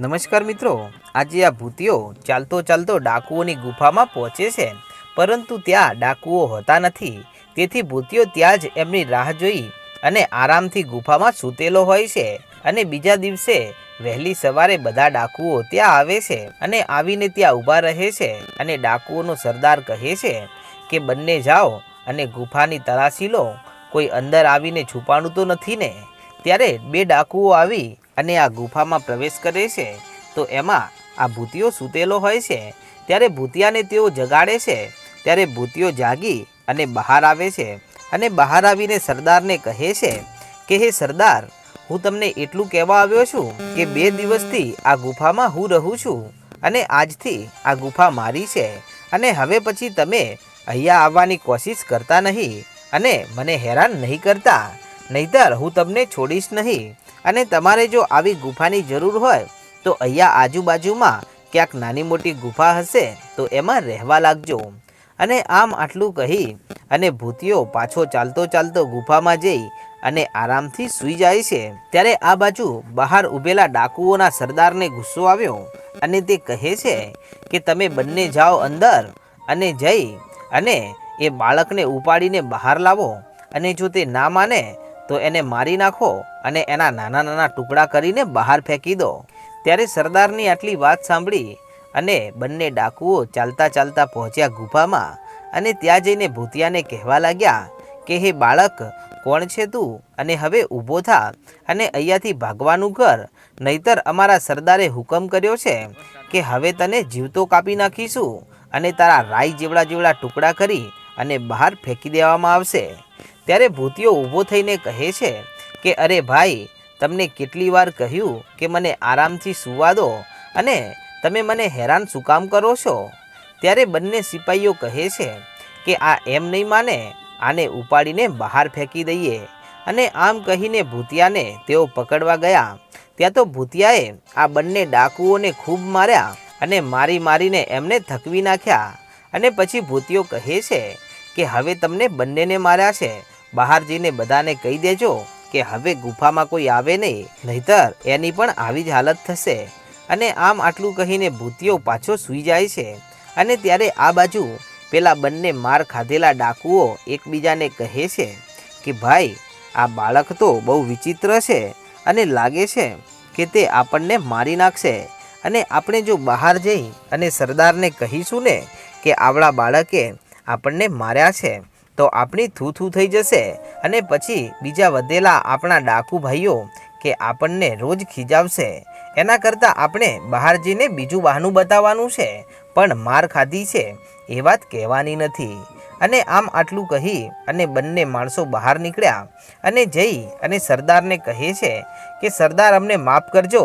નમસ્કાર મિત્રો. આજે આ ભૂતિઓ ચાલતો ચાલતો ડાકુઓની ગુફામાં પહોંચે છે. પરંતુ ત્યાં ડાકુઓ હોતા નથી. તેથી ભૂતિઓ ત્યાં જ એમની રાહ જોઈ અને આરામથી ગુફામાં સૂતેલો હોય છે અને બીજા દિવસે વહેલી સવારે બધા ડાકુઓ ત્યાં આવે છે અને આવીને ત્યાં ઊભા રહે છે અને ડાકુઓનો સરદાર કહે છે કે, બંને જાઓ અને ગુફાની તલાશી લો. કોઈ અંદર આવીને છુપાણું તો નથી ને? ત્યારે બે ડાકુઓ આવી અને આ ગુફામાં પ્રવેશ કરે છે, તો એમાં આ ભૂતિયો સૂતેલો હોય છે. ત્યારે ભૂતિયાને તેઓ જગાડે છે. ત્યારે ભૂતિયો જાગી અને બહાર આવે છે અને બહાર આવીને સરદારને કહે છે કે, હે સરદાર, હું તમને એટલું કહેવા આવ્યો છું કે બે દિવસથી આ ગુફામાં હું રહું છું અને આજથી આ ગુફા મારી છે અને હવે પછી તમે અહીંયા આવવાની કોશિશ કરતા નહીં અને મને હેરાન નહીં કરતા. નહીતર હું તમને છોડીશ નહીં. અને તમારે જો આવી ગુફાની જરૂર હોય, તો અહીંયા આજુબાજુમાં ક્યાંક નાની મોટી ગુફા હશે, તો એમાં રહેવા લાગજો. અને આમ આટલું કહી, અને ભૂતિયો પાછો ચાલતો ચાલતો ગુફામાં જઈ, અને આરામથી સૂઈ જાય છે, ત્યારે આ બાજુ બહાર ઊભેલા ડાકુઓના સરદારને ગુસ્સો આવ્યો, અને તે કહે છે કે, તમે બંને જાઓ અંદર અને જઈ, અને એ બાળકને ઉપાડીને બહાર લાવો, અને જો તે ના માને, તો એને મારી નાખો અને એના નાના નાના ટુકડા કરીને બહાર ફેંકી દો. ત્યારે સરદારની આટલી વાત સાંભળી અને બંને ડાકુઓ ચાલતા ચાલતા પહોંચ્યા ગુફામાં અને ત્યાં જઈને ભૂતિયાને કહેવા લાગ્યા કે, હે બાળક, કોણ છે તું? અને હવે ઊભો થા અને અહીંયાથી ભાગવાનું કર નહીતર અમારા સરદારે હુકમ કર્યો છે કે હવે તને જીવતો કાપી નાખીશું અને તારા રાઈ જેવડા જેવડા ટુકડા કરી અને બહાર ફેંકી દેવામાં આવશે. ત્યારે ભૂતિયો ઊભો થઈને કહે છે કે અરે ભાઈ, તમને કેટલી વાર કહ્યું કે મને આરામથી સૂવા દો અને તમે મને હેરાન શું કામ કરો છો? ત્યારે બંને સિપાહીઓ કહે છે કે આ એમ નહીં માને, આને ઉપાડીને બહાર ફેંકી દઈએ. અને આમ કહીને ભૂતિયાને તેઓ પકડવા ગયા. ત્યાં તો ભૂતિયાએ આ બંને ડાકુઓને ખૂબ માર્યા અને મારી મારીને એમને થકવી નાખ્યા. અને પછી ભૂતિયો કહે છે કે હવે તમને બંનેને માર્યા છે. બહાર જઈને બધાને કહી દેજો. કે હવે ગુફામાં કોઈ આવે નહીં, નહીતર એની પણ આવી જ હાલત થશે. અને આમ આટલું કહીને ભૂતિયો પાછો સૂઈ જાય છે. અને ત્યારે આ બાજુ પેલા બંને માર ખાધેલા ડાકુઓ એકબીજાને કહે છે કે, ભાઈ, આ બાળક તો બહુ વિચિત્ર છે અને લાગે છે કે તે આપણને મારી નાખશે. અને આપણે જો બહાર જઈ અને સરદારને કહીશું ને કે, આવડા બાળકે આપણને માર્યા છે. તો આપણી થૂ થૂ થઈ જશે અને પછી બીજા વધેલા આપણા ડાકુ ભાઈઓ કે આપણને રોજ ખીજાવશે. એના કરતાં આપણે બહાર જઈને બીજું બહાનું બતાવવાનું છે, પણ માર ખાધી છે એ વાત કહેવાની નથી. અને આમ આટલું કહી અને બંને માણસો બહાર નીકળ્યા અને જઈ અને સરદારને કહે છે કે, સરદાર, અમને માફ કરજો.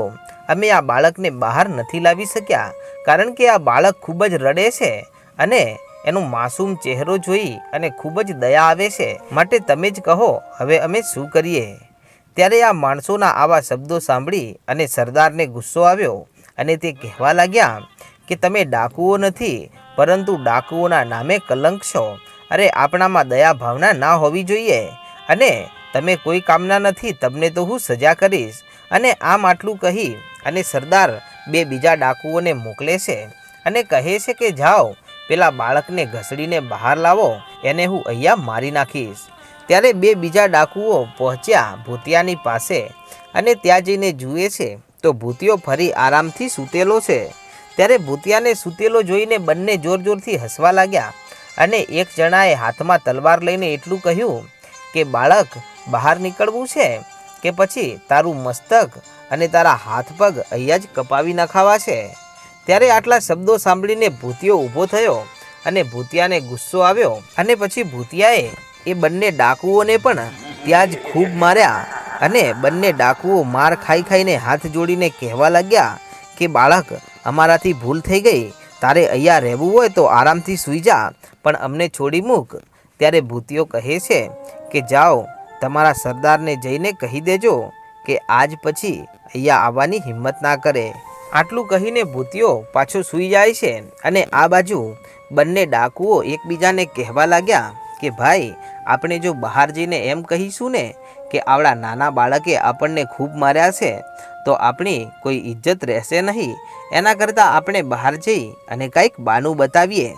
અમે આ બાળકને બહાર નથી લાવી શક્યા, કારણ કે આ બાળક ખૂબ જ રડે છે અને એનો માસૂમ ચહેરો જોઈ અને ખૂબ જ દયા આવે છે. માટે તમે જ કહો, હવે અમે શું કરીએ? ત્યારે આ માણસોના આવા શબ્દો સાંભળી અને સરદારને ગુસ્સો આવ્યો અને તે કહેવા લાગ્યા કે, તમે ડાકુઓ નથી, પરંતુ ડાકુઓના નામે કલંક છો. અરે, આપણામાં દયા ભાવના ના હોવી જોઈએ. અને તમે કોઈ કામના નથી, તમને તો હું સજા કરીશ. અને આમ આટલું કહી અને સરદાર બે બીજા ડાકુઓને મોકલે છે અને કહે છે કે, જાઓ પેલા બાળકને ઘસડીને બહાર લાવો, એને હું અહીંયા મારી નાખીશ. ત્યારે બે બીજા ડાકુઓ પહોંચ્યા ભૂતિયાની પાસે અને ત્યાં જઈને જુએ છે તો ભૂતિયો ફરી આરામથી સૂતેલો છે. ત્યારે ભૂતિયાને સૂતેલો જોઈને બંને જોર જોરથી હસવા લાગ્યા અને એક જણાએ હાથમાં તલવાર લઈને એટલું કહ્યું કે, બાળક, બહાર નીકળવું છે કે પછી તારું મસ્તક અને તારા હાથ પગ અહીંયા જ કપાવી નખાવા છે? ત્યારે આટલા શબ્દો સાંભળીને ભૂતિયો ઊભો થયો અને ભૂતિયાને ગુસ્સો આવ્યો અને પછી ભૂતિયાએ એ બંને ડાકુઓને પણ ત્યાં જ ખૂબ માર્યા અને બંને ડાકુઓ માર ખાઈ ખાઈને હાથ જોડીને કહેવા લાગ્યા કે, બાળક, અમારાથી ભૂલ થઈ ગઈ. તારે અહીંયા રહેવું હોય તો આરામથી સૂઈ જા, પણ અમને છોડી મૂક. ત્યારે ભૂતિયો કહે છે કે, જાઓ, તમારા સરદારને જઈને કહી દેજો કે, આજ પછી અહીંયા આવવાની હિંમત ના કરે. આટલું કહીને ભૂતિયો પાછો સૂઈ જાય છે અને આ બાજુ બંને ડાકુઓ એકબીજાને કહેવા લાગ્યા કે, ભાઈ, આપણે જો બહાર જઈને એમ કહીશું ને કે આવડા નાના બાળકે આપણને ખૂબ માર્યા છે, તો આપણી કોઈ ઇજ્જત રહેશે નહીં. એના કરતાં આપણે બહાર જઈ અને કંઈક બાનું બતાવીએ.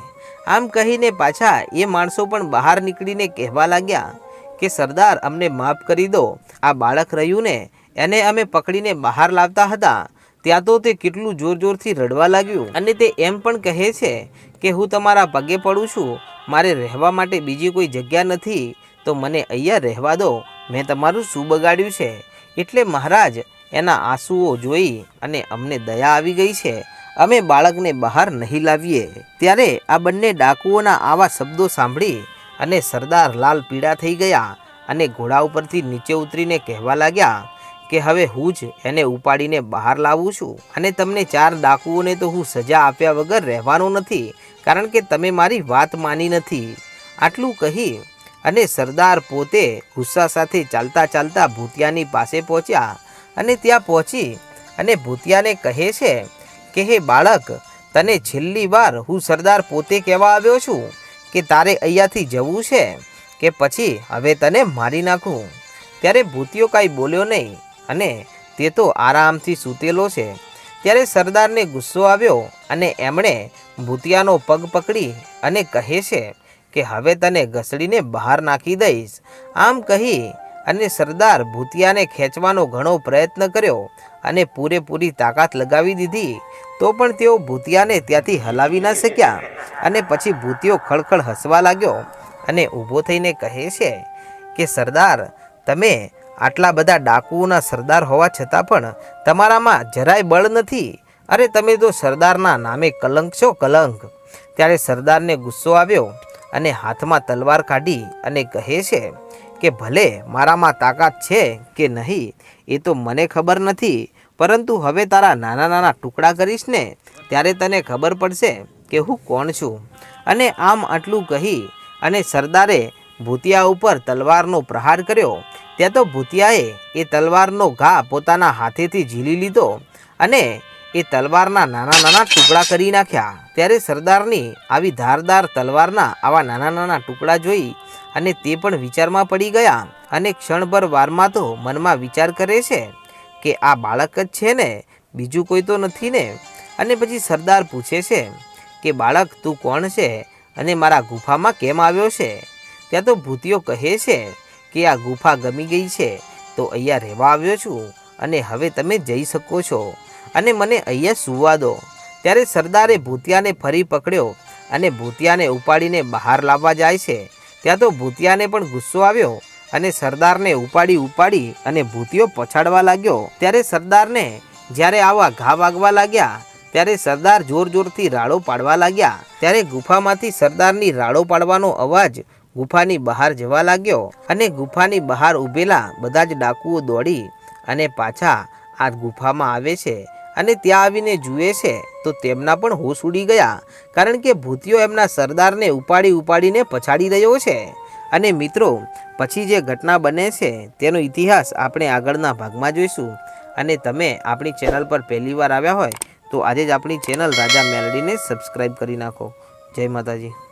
આમ કહીને પાછા એ માણસો પણ બહાર નીકળીને કહેવા લાગ્યા કે, સરદાર, અમને માફ કરી દો. આ બાળક રહ્યું ને, એને અમે પકડીને બહાર લાવતા હતા. ત્યાં તો તે કેટલું જોર જોરથી રડવા લાગ્યું. અને તે એમ પણ કહે છે કે, હું તમારા પગે પડું છું. મારે રહેવા માટે બીજી કોઈ જગ્યા નથી. તો મને અહીંયા રહેવા દો. મેં તમારું શું બગાડ્યું છે? એટલે મહારાજ, એના આંસુઓ જોઈ અને અમને દયા આવી ગઈ છે. અમે બાળકને બહાર નહીં લાવીએ. ત્યારે આ બંને ડાકુઓના આવા શબ્દો સાંભળી અને સરદાર લાલ પીળા થઈ ગયા અને ઘોડા ઉપરથી નીચે ઉતરીને કહેવા લાગ્યા કે હવે હું જ એને ઉપાડીને બહાર લાવું છું? અને તમને ચાર ડાકુઓને તો હું સજા આપ્યા વગર રહેવાનો નથી, કારણ કે તમે મારી વાત માની નથી. આટલું કહી અને સરદાર પોતે ગુસ્સા સાથે ચાલતા ચાલતા ભૂતિયાની પાસે પહોંચ્યા અને ત્યાં પહોંચી અને ભૂતિયાને કહે છે કે, હે બાળક, તને છેલ્લી વાર હું સરદાર પોતે કહેવા આવ્યો છું કે તારે અહીંયાથી જવું છે, કે પછી હવે તને મારી નાખું. ત્યારે ભૂતિયો કાંઈ બોલ્યો નહીં. અને તે તો આરામથી સૂતેલો છે. ત્યારે સરદારને ગુસ્સો આવ્યો અને એમણે ભૂતિયાનો પગ પકડી અને કહે છે કે, હવે તને ઘસડીને બહાર નાખી દઈશ. આમ કહી અને સરદાર ભૂતિયાને ખેંચવાનો ઘણો પ્રયત્ન કર્યો અને પૂરેપૂરી તાકાત લગાવી દીધી. તો પણ તેઓ ભૂતિયાને ત્યાંથી હલાવી ન શક્યા અને પછી ભૂતિયો ખળખળ હસવા લાગ્યો અને ઊભો થઈને કહે છે કે, સરદાર, તમે આટલા બધા ડાકુઓના સરદાર હોવા છતાં પણ તમારામાં જરાય બળ નથી. અરે તમે તો સરદારના નામે કલંક છો, કલંક. ત્યારે સરદારને ગુસ્સો આવ્યો અને હાથમાં તલવાર કાઢી અને કહે છે કે, ભલે મારામાં તાકાત છે કે નહીં, એ તો મને ખબર નથી, પરંતુ હવે તારા નાના નાના ટુકડા કરીશ ને, ત્યારે તને ખબર પડશે કે હું કોણ છું. અને આમ આટલું કહી અને સરદારે ભૂતિયા ઉપર તલવારનો પ્રહાર કર્યો. ત્યાં તો ભૂતિયાએ એ તલવારનો ઘા પોતાના હાથેથી ઝીલી લીધો અને એ તલવારના નાના નાના ટુકડા કરી નાખ્યા. ત્યારે સરદારની આવી ધારદાર તલવારના આવા નાના નાના ટુકડા જોઈ અને તે પણ વિચારમાં પડી ગયા અને ક્ષણભર વારમાં તો મનમાં વિચાર કરે છે કે આ બાળક જ છે ને, બીજું કોઈ તો નથી ને. અને પછી સરદાર પૂછે છે કે, બાળક, તું કોણ છે અને મારા ગુફામાં કેમ આવ્યો છે? ત્યાં તો ભૂતિઓ કહે છે કે આ ગુફા ગમી ગઈ છે. તો અહીંયા રહેવા આવ્યો છું અને હવે તમે જઈ શકો છો. અને મને અહીંયા સૂવા દો. ત્યારે સરદારે ભૂતિયાને ફરી પકડ્યો અને ભૂતિયાને ઉપાડીને બહાર લાવવા જાય છે. ત્યાં તો ભૂતિયાને પણ ગુસ્સો આવ્યો અને સરદારને ઉપાડી ઉપાડી અને ભૂતિયો પછાડવા લાગ્યો. ત્યારે સરદારને જ્યારે આવા ઘા વાગવા લાગ્યા, ત્યારે સરદાર જોર જોરથી રાડો પાડવા લાગ્યા. ત્યારે ગુફામાંથી સરદારની રાડો પાડવાનો અવાજ ગુફાની બહાર જવા લાગ્યો અને ગુફાની બહાર ઊભેલા બધા જ ડાકુઓ દોડી અને પાછા આ ગુફામાં આવે છે અને ત્યાં આવીને જુએ છે, તો તેમના પણ હોશ ઉડી ગયા, કારણ કે ભૂતિયો એમના સરદારને ઉપાડી ઉપાડીને પછાડી રહ્યો છે. અને મિત્રો, પછી જે ઘટના બને છે, તેનો ઇતિહાસ આપણે આગળના ભાગમાં જોઈશું. અને તમે આપણી ચેનલ પર પહેલીવાર આવ્યા હોય, તો આજે જ આપણી ચેનલ રાજા મેલડીને સબસ્ક્રાઈબ કરી નાખો. જય માતાજી.